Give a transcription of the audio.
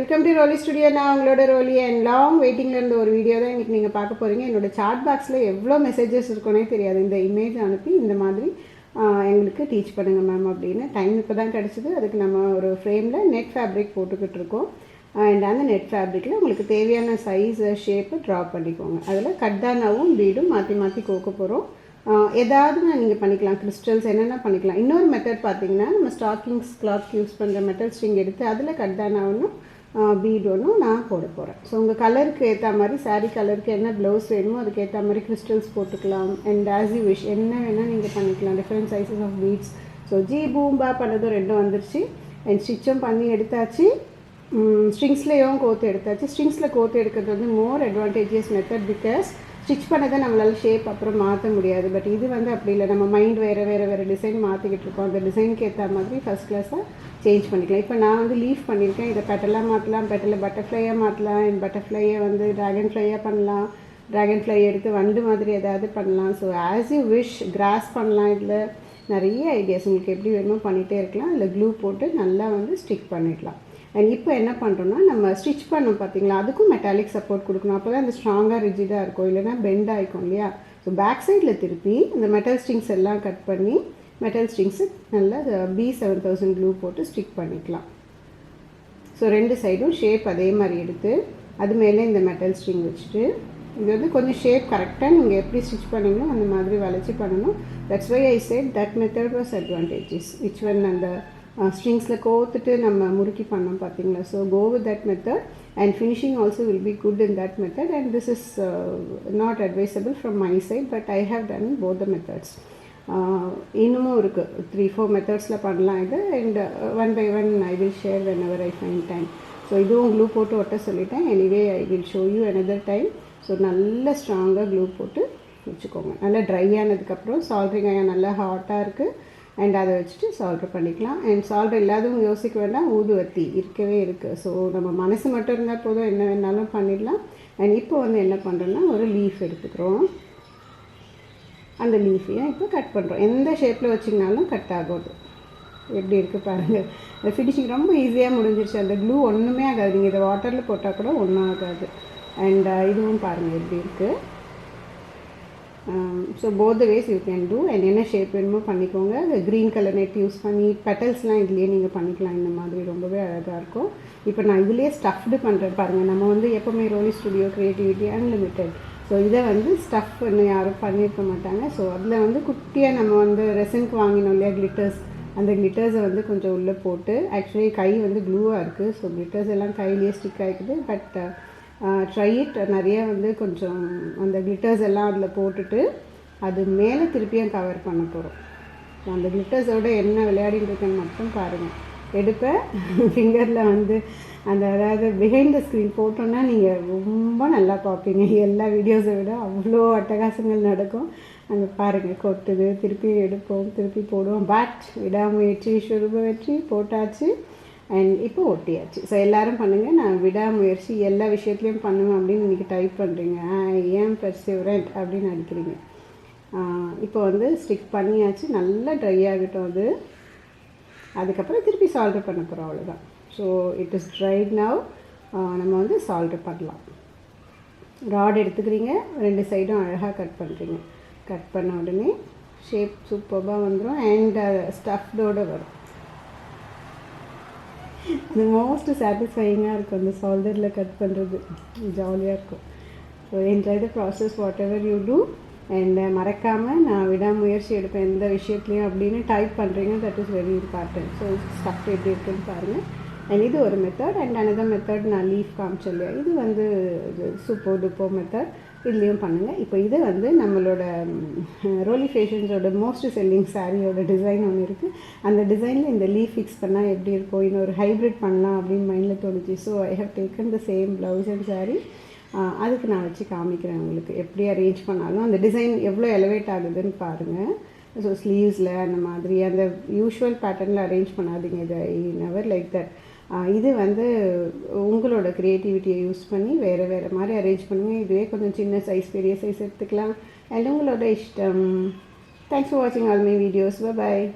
Welcome to ரோலி studio நான் உங்களோட ரோலி and long வெயிட்டிங்கில் இருந்த ஒரு வீடியோ தான் இன்றைக்கி நீங்கள் பார்க்க போகிறீங்க என்னோட சாட் பாக்ஸில் எவ்வளோ மெசேஜஸ் இருக்குன்னே தெரியாது. இந்த இமேஜ் அனுப்பி இந்த மாதிரி எங்களுக்கு டீச் பண்ணுங்கள் மேம் அப்படின்னு. டைம் இப்போ தான் கிடச்சிது. அதுக்கு நம்ம ஒரு ஃப்ரேமில் நெட் ஃபேப்ரிக் போட்டுக்கிட்டு இருக்கோம். அண்ட் அந்த நெட் ஃபேப்ரிக்கில் உங்களுக்கு தேவையான சைஸ் ஷேப்பு ட்ரா பண்ணிக்கோங்க. அதில் கட்டானாவும் பீடும் மாற்றி மாற்றி கோக்க போகிறோம் ஏதாவது நீங்கள் பண்ணிக்கலாம். கிறிஸ்டல்ஸ் என்னென்ன பண்ணிக்கலாம். இன்னொரு மெத்தட் பார்த்தீங்கன்னா நம்ம ஸ்டாக்கிங்ஸ் கிளாத் யூஸ் பண்ணுற மெட்டல் ஸ்ட்ரிங் எடுத்து அதில் கட்டானாவும் பீட் ஒன்றும் நான் போட போகிறேன் ஸோ உங்கள் கலருக்கு ஏற்ற மாதிரி சாரீ கலருக்கு என்ன ப்ளவுஸ் வேணுமோ அதுக்கு ஏற்ற மாதிரி கிறிஸ்டல்ஸ் போட்டுக்கலாம். அண்ட் ஆஸ் யூ விஷ் என்ன வேணால் நீங்கள் பண்ணிக்கலாம். Different sizes of beads so G பூம்பா பண்ணதும் ரெண்டும் வந்துருச்சு. அண்ட் ஸ்டிச்சும் பண்ணி எடுத்தாச்சு. ஸ்ட்ரிங்ஸ்லேயும் கோத்து எடுத்தாச்சு. ஸ்ட்ரிங்ஸில் கோத்து எடுக்கிறது வந்து more advantages method because stitch பண்ணதை நம்மளால் ஷேப் அப்புறம் மாற்ற முடியாது. பட் இது வந்து அப்படி இல்லை. நம்ம மைண்ட் வேறு வேறு வேறு டிசைன் மாற்றிக்கிட்டு இருக்கோம். அந்த டிசைனுக்கு ஏற்ற மாதிரி ஃபஸ்ட் கிளாஸாக சேஞ்ச் பண்ணிக்கலாம். இப்போ நான் வந்து லீஃப் பண்ணியிருக்கேன் இதை பெட்டலாக மாற்றலாம் பெட்டலை பட்டர்ஃப்ளையாக மாற்றலாம் என் பட்டர்ஃப்ளையை வந்து ட்ராகன் ஃப்ளையாக பண்ணலாம். ட்ராகன் ஃப்ளை எடுத்து வண்டு மாதிரி ஏதாவது பண்ணலாம். So as you wish cross பண்ணலாம் இதில். நிறைய ஐடியாஸ் உங்களுக்கு எப்படி வேணுமோ பண்ணிகிட்டே இருக்கலாம். இல்லை க்ளூ போட்டு நல்லா வந்து ஸ்டிக் பண்ணிடலாம். அண்ட் இப்போ என்ன பண்ணுறோன்னா நம்ம ஸ்டிச் பண்ணோம் பார்த்தீங்களா அதுக்கும் மெட்டாலிக் சப்போர்ட் கொடுக்கணும். அப்போ தான் அந்த ஸ்ட்ராங்காக ரிஜிடாக இருக்கும். இல்லைன்னா பெண்ட் ஆகிக்கும் இல்லையா? ஸோ பேக் சைடில் திருப்பி இந்த மெட்டல் ஸ்ட்ரிங்ஸ் எல்லாம் கட் பண்ணி மெட்டல் ஸ்ட்ரிங்ஸு நல்லா பி செவன் தௌசண்ட் க்ளூ போட்டு ஸ்டிக் பண்ணிக்கலாம். ஸோ ரெண்டு சைடும் ஷேப் அதே மாதிரி எடுத்து அது மேலே இந்த மெட்டல் ஸ்ட்ரிங் வச்சுட்டு இது வந்து கொஞ்சம் ஷேப் கரெக்டாக நீங்கள் எப்படி ஸ்டிச் பண்ணீங்களோ அந்த மாதிரி வளைச்சி பண்ணணும். That's why I said that method was advantages which one அந்த ஸ்ட்ரிங்ஸில் கோர்த்துட்டு நம்ம முறுக்கி பண்ணோம் பார்த்தீங்களா so go with that method and finishing also will be good in that method and this is not advisable from my side but I have done both the methods இன்னமும் இருக்குது three four மெத்தட்ஸில் பண்ணலாம் இது and one by one I will share whenever I find time so இதுவும் glue போட்டு ஒட்ட சொல்லிட்டேன். Anyway I will show you another time so நல்ல ஸ்ட்ராங்காக க்ளூ போட்டு வச்சுக்கோங்க. நல்லா ட்ரை ஆனதுக்கப்புறம் சால்ட்ரிங் ஆயா நல்லா ஹாட்டாக இருக்குது அண்ட் அதை வச்சுட்டு சால்ட்ரு பண்ணிக்கலாம். அண்ட் சால்ட்ரு இல்லாதவங்க யோசிக்க வேண்டாம். ஊதுவத்தி இருக்கவே இருக்குது ஸோ நம்ம மனசு மட்டும் இருந்தால் போதும். என்ன வேணாலும் பண்ணிடலாம். அண்ட் இப்போ வந்து என்ன பண்ணுறோன்னா ஒரு லீஃப் எடுத்துக்கிறோம். அந்த லீஃபையும் இப்போ கட் பண்ணுறோம் எந்த ஷேப்பில் வச்சிங்கனாலும் கட் ஆகாது. எப்படி இருக்குது பாருங்கள் ஃபினிஷிங் ரொம்ப ஈஸியாக முடிஞ்சிருச்சு. அந்த க்ளூ ஒன்றுமே ஆகாது. நீங்கள் இதை வாட்டரில் போட்டால் கூட ஒன்றும் ஆகாது. அண்ட் uh, இதுவும் பாருங்கள் எப்படி இருக்குது so both ways you can do and என்ன ஷேப் வேணுமோ பண்ணிக்கோங்க. அந்த க்ரீன் கலர் நெட் யூஸ் பண்ணி பெட்டல்ஸ்லாம் இதுலேயே நீங்கள் பண்ணிக்கலாம். இந்த மாதிரி ரொம்பவே அழகாக இருக்கும். இப்போ நான் இதுலேயே ஸ்டஃப்டு பண்ணுறேன் பாருங்கள் நம்ம வந்து எப்போவுமே Roli studio creativity unlimited so இதை வந்து ஸ்டஃப் இன்னும் யாரும் பண்ணியிருக்க மாட்டாங்க. ஸோ அதில் வந்து குட்டியாக நம்ம வந்து ரெசனுக்கு வாங்கினோம் இல்லையா? கிளிட்டர்ஸ் அந்த கிளிட்டர்ஸை வந்து கொஞ்சம் உள்ளே போட்டு ஆக்சுவலி கை வந்து க்ளூவாக இருக்குது ஸோ கிளிட்டர்ஸ் எல்லாம் கையிலேயே ஸ்டிக் ஆகிக்குது பட் ட்ரை இட் நிறைய வந்து கொஞ்சம் அந்த கிளிட்டர்ஸ் எல்லாம் அதில் போட்டுட்டு அது மேலே திருப்பியும் கவர் பண்ண போகிறோம் அந்த கிளிட்டர்ஸோடு என்ன விளையாடிட்டு இருக்கேன்னு மட்டும் பாருங்கள் எடுப்பேன் ஃபிங்கரில் வந்து அந்த அதாவது பிஹைண்ட் த ஸ்க்ரீன் போட்டோன்னா நீங்கள் ரொம்ப நல்லா பார்ப்பீங்க. எல்லா வீடியோஸை விட அவ்வளோ அட்டகாசங்கள் நடக்கும். அங்கே பாருங்கள் கொட்டுது திருப்பி எடுப்போம் திருப்பி போடுவோம். பட் விடாமுயற்சி சுருப வெற்றி போட்டாச்சு. அண்ட் இப்போ ஒட்டியாச்சு. ஸோ எல்லோரும் பண்ணுங்கள் நான் விடாமுயற்சி எல்லா விஷயத்துலையும் பண்ணுவேன் அப்படின்னு இன்றைக்கி டைப் பண்ணுறீங்க ஏன் பெர்சிவரண்ட் அப்படின்னு அடிக்கிறீங்க இப்போ வந்து ஸ்டிக் பண்ணியாச்சு. நல்லா ட்ரை ஆகட்டும் அது. அதுக்கப்புறம் திருப்பி சால்ட்ரு பண்ண போகிறோம் அவ்வளோதான் so it is dried now நம்ம வந்து சால்ட்ரு பண்ணலாம். ராட் எடுத்துக்கிறீங்க. ரெண்டு சைடும் அழகாக கட் பண்ணுறீங்க கட் பண்ண உடனே ஷேப் சூப்பராக வந்துடும் அண்ட் ஸ்டஃப்டோடு வரும். இது மோஸ்ட் சாட்டிஸ்ஃபையிங்காக இருக்கும். அந்த சால்டரில் கட் பண்ணுறது ஜாலியாக இருக்கும். So enjoy the process whatever you do and மறக்காமல் நான் விடாமுயற்சி எடுப்பேன். எந்த விஷயத்துலையும் அப்படின்னு டைப் பண்ணுறீங்க that is very important so stuff எப்படி இருக்குன்னு பாருங்கள் அண்ட் இது ஒரு மெத்தட் அண்ட் அனதர் மெத்தட் நான் லீஃப் காமிச்சேன் இல்லையா? இது வந்து சூப்போ டுப்போ மெத்தட் இதுலேயும் பண்ணுங்கள் இப்போ இது வந்து நம்மளோட ரோலி ஃபேஷன்ஸோட மோஸ்ட் செல்லிங் சாரியோட டிசைன் ஒன்று இருக்குது அந்த டிசைனில் இந்த லீஃப் ஃபிக்ஸ் பண்ணால் எப்படி இருக்கும்? இன்னொரு ஹைப்ரிட் பண்ணலாம் அப்படின்னு மைண்டில் தோணுச்சு. So I have taken the same blouse and sari அதுக்கு நான் வச்சு காமிக்கிறேன் உங்களுக்கு. எப்படி அரேஞ்ச் பண்ணாலும். அந்த டிசைன் எவ்வளோ எலவேட் ஆகுதுன்னு பாருங்கள் ஸோ ஸ்லீவ்ஸில் அந்த மாதிரி. அந்த யூஷுவல் பேட்டர்னில் அரேஞ்ச் பண்ணாதீங்க. இதை நெவர் லைக் தட் இது வந்து உங்களோட க்ரியேட்டிவிட்டியை யூஸ் பண்ணி வேறு வேறு மாதிரி அரேஞ்ச் பண்ணுவேன் இதுவே கொஞ்சம் சின்ன சைஸ் பெரிய சைஸ் எடுத்துக்கலாம். அண்ட் உங்களோட இஷ்டம். தேங்க்ஸ் ஃபார் வாட்சிங் ஆல் மை வீடியோஸ் பாய்